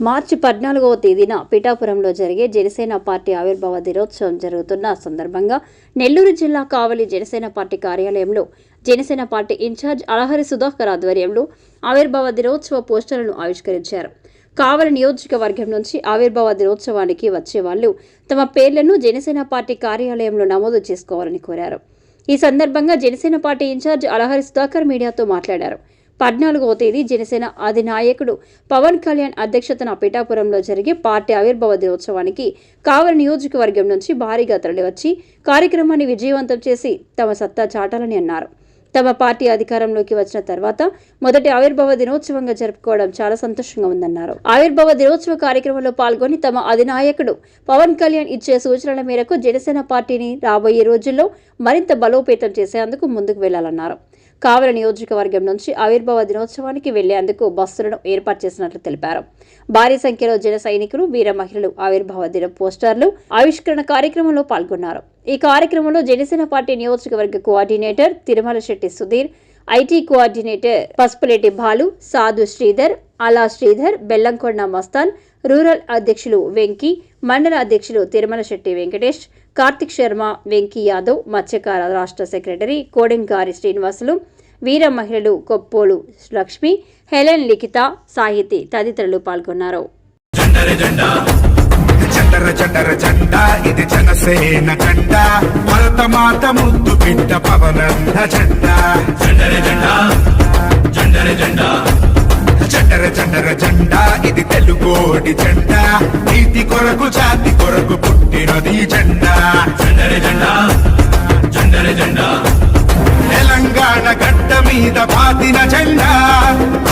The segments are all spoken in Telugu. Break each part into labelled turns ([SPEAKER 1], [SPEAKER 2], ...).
[SPEAKER 1] మార్చి పద్నాలుగవ తేదీన పిఠాపురంలో జరిగే జనసేన పార్టీ ఆవిర్భావ దినోత్సవం జరుగుతున్న సందర్భంగా నెల్లూరు జిల్లా కావలి జనసేన పార్టీ కార్యాలయంలో Janasena party in charge Alahari Sudhakar ఆధ్వర్యంలో ఆవిర్భావ దినోత్సవ పోస్టర్లను ఆవిష్కరించారు. కావలి నియోజకవర్గం నుంచి ఆవిర్భావ దినోత్సవానికి వచ్చే వాళ్ళు తమ పేర్లను జనసేన పార్టీ కార్యాలయంలో నమోదు చేసుకోవాలని కోరారు. ఈ సందర్భంగా జనసేన పార్టీ ఇన్ఛార్జ్ అలహరి సుధాకర్ మీడియాతో మాట్లాడారు. పద్నాలుగవ తేదీ జనసేన అధినాయకుడు పవన్ కళ్యాణ్ అధ్యక్షతన పిఠాపురంలో జరిగే పార్టీ ఆవిర్భావ దినోత్సవానికి కావలి నియోజకవర్గం నుంచి భారీగా తరలివచ్చి కార్యక్రమాన్ని విజయవంతం చేసి తమ సత్తా చాటాలని అన్నారు. తమ పార్టీ అధికారంలోకి వచ్చిన తర్వాత మొదటి ఆవిర్భావ దినోత్సవంగా జరుపుకోవడం చాలా సంతోషంగా ఉందన్నారు. ఆవిర్భావ దినోత్సవ కార్యక్రమంలో పాల్గొని తమ అధినాయకుడు పవన్ కళ్యాణ్ ఇచ్చే సూచనల మేరకు జనసేన పార్టీని రాబోయే రోజుల్లో మరింత బలోపేతం చేసేందుకు ముందుకు వెళ్ళాలన్నారు. కావలి నియోజకవర్గం నుంచి ఆవిర్భావ దినోత్సవానికి వెళ్ళేందుకు బస్సులను ఏర్పాటు చేసినట్లు తెలిపారు. భారీ సంఖ్యలో జన సైనికులు వీర మహిళలు ఆవిర్భావ దిన పోస్టర్లు ఆవిష్కరణ కార్యక్రమంలో పాల్గొన్నారు. ఈ కార్యక్రమంలో జనసేన పార్టీ నియోజకవర్గ coordinator Tirumala Shetty Sudheer IT coordinator Pasupuleti Balu Sadhu Sridhar అలా శ్రీధర్ బెల్లంకొండ మస్తాన్ రూరల్ అధ్యక్షులు వెంకీ మండల అధ్యక్షులు తిరుమల శెట్టి వెంకటేష్ కార్తిక్ శర్మ వెంకీ యాదవ్ మత్స్యకార రాష్ట్ర సెక్రటరీ కోడెంగారి శ్రీనివాసులు వీర మహిళలు కొప్పోలు లక్ష్మి హెలెన్ లిఖిత సాహితి తదితరులు పాల్గొన్నారు.
[SPEAKER 2] చటర చటర జెండా ఇది జనసేన జెండా భరత మాత ముద్దు బిడ్డ పవనంద జెండా. చటర చటర జెండా ఇది తెలుగోడి జెండా. నీతి కొరకు జాతి కొరకు పుట్టినది జెండా. జెండరి జెండా. జెండరి జెండా. తెలంగాణ గడ్డ మీద పాతిన జెండా.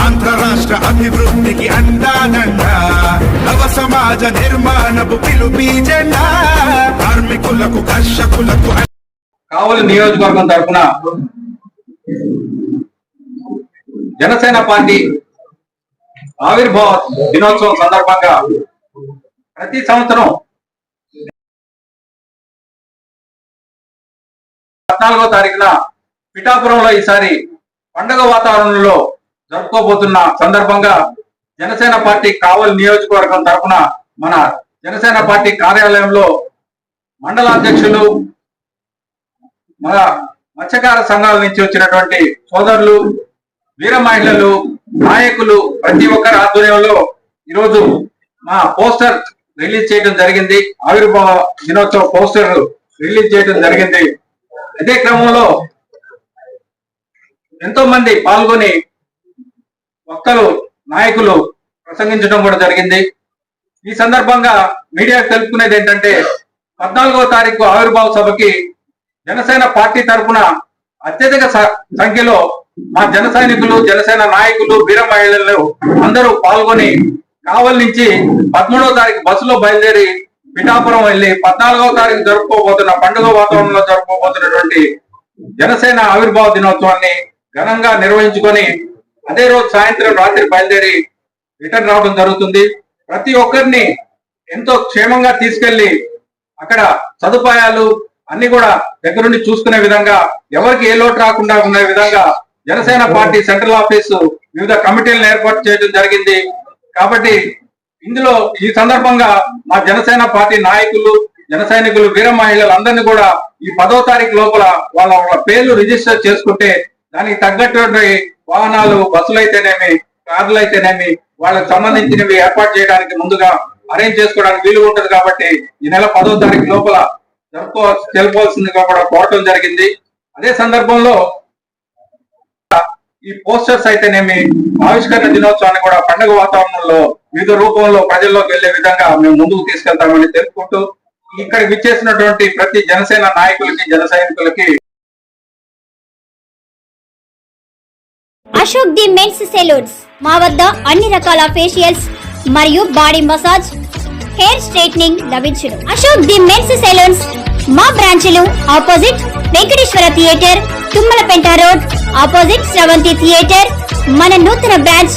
[SPEAKER 2] ఆంధ్ర రాష్ట్ర అభివృద్ధికి అందాదండ నవ సమాజ నిర్మాణపు పిలుపి జెండా. కార్మికులకు కర్షకులకు
[SPEAKER 3] కావలి నియోజకవర్గం తరఫున జనసేన పార్టీ ఆవిర్భావ దినోత్సవం సందర్భంగా ప్రతి సంవత్సరం పద్నాలుగో తారీఖున పిఠాపురంలో ఈసారి పండగ వాతావరణంలో జరుపుకోబోతున్న సందర్భంగా జనసేన పార్టీ కావలి నియోజకవర్గం తరఫున మన జనసేన పార్టీ కార్యాలయంలో మండల అధ్యక్షులు మన మత్స్యకార సంఘాల నుంచి వచ్చినటువంటి సోదరులు వీర మహిళలు నాయకులు ప్రతి ఒక్కరి ఆధ్వర్యంలో ఈరోజు మా పోస్టర్ రిలీజ్ చేయడం జరిగింది. ఆవిర్భావ దినోత్సవ పోస్టర్ రిలీజ్ చేయడం జరిగింది. అదే క్రమంలో ఎంతో మంది పాల్గొని వక్తలు నాయకులు ప్రసంగించడం కూడా జరిగింది. ఈ సందర్భంగా మీడియాకు తెలుపుకునేది ఏంటంటే పద్నాలుగో తారీఖు ఆవిర్భావ సభకి జనసేన పార్టీ తరఫున అత్యధిక స- సంఖ్యలో మా జన సైనికులు జనసేన నాయకులు వీర మహిళలు అందరూ పాల్గొని కావల నుంచి పదమూడవ తారీఖు బస్సులో బయలుదేరి పిఠాపురం వెళ్ళి పద్నాలుగవ తారీఖు జరుపుకోబోతున్న పండుగ వాతావరణంలో జరుపుకోబోతున్నటువంటి జనసేన ఆవిర్భావ దినోత్సవాన్ని ఘనంగా నిర్వహించుకొని అదే రోజు సాయంత్రం రాత్రి బయలుదేరి రిటర్న్ రావడం జరుగుతుంది. ప్రతి ఒక్కరిని ఎంతో క్షేమంగా తీసుకెళ్ళి అక్కడ సదుపాయాలు అన్ని కూడా దగ్గరుండి చూసుకునే విధంగా ఎవరికి ఏ లోటు రాకుండా ఉండే విధంగా జనసేన పార్టీ సెంట్రల్ ఆఫీసు వివిధ కమిటీలను ఏర్పాటు చేయడం జరిగింది. కాబట్టి ఇందులో ఈ సందర్భంగా మా జనసేన పార్టీ నాయకులు జన సైనికులు వీర మహిళలు అందరినీ కూడా ఈ పదో తారీఖు లోపల వాళ్ళ వాళ్ళ పేర్లు రిజిస్టర్ చేసుకుంటే దానికి తగ్గటువంటి వాహనాలు బస్సులు అయితేనేమి కార్లు అయితేనేమి వాళ్ళకి సంబంధించినవి ఏర్పాటు చేయడానికి ముందుగా అరేంజ్ చేసుకోవడానికి వీలు ఉంటుంది కాబట్టి ఈ నెల పదో తారీఖు లోపల జరుపుకో తెలుపవలసిందిగా కూడా కోరటం జరిగింది. అదే సందర్భంలో ఈ పోస్టర్స్ అయితేనేమి ఆవిష్కరణ దినోత్సవాన్ని కూడా పండుగ వాతావరణంలో వివిధ రూపంలో ప్రజల్లోకి వెళ్ళే విధంగా మేము ముందుకు తీసుకెళ్తామని తెలుపుకుంటూ ఇక్కడ విచ్చేసినటువంటి ప్రతి జనసేన నాయకులకి జన సైనికులకి
[SPEAKER 4] అశోక్ ది మెన్స్ సెలూన్స్. మా వద్ద అన్ని రకాల ఫేషియల్స్ మరియు బాడీ మసాజ్ హెయిర్ స్ట్రైట్నింగ్ లభించును. Ashok the men's salons. మా బ్రాంచ్లు opposite Venkateswara theatre Tummalapenta road opposite Sravanthi theatre. మన నూతన బ్రాంచ్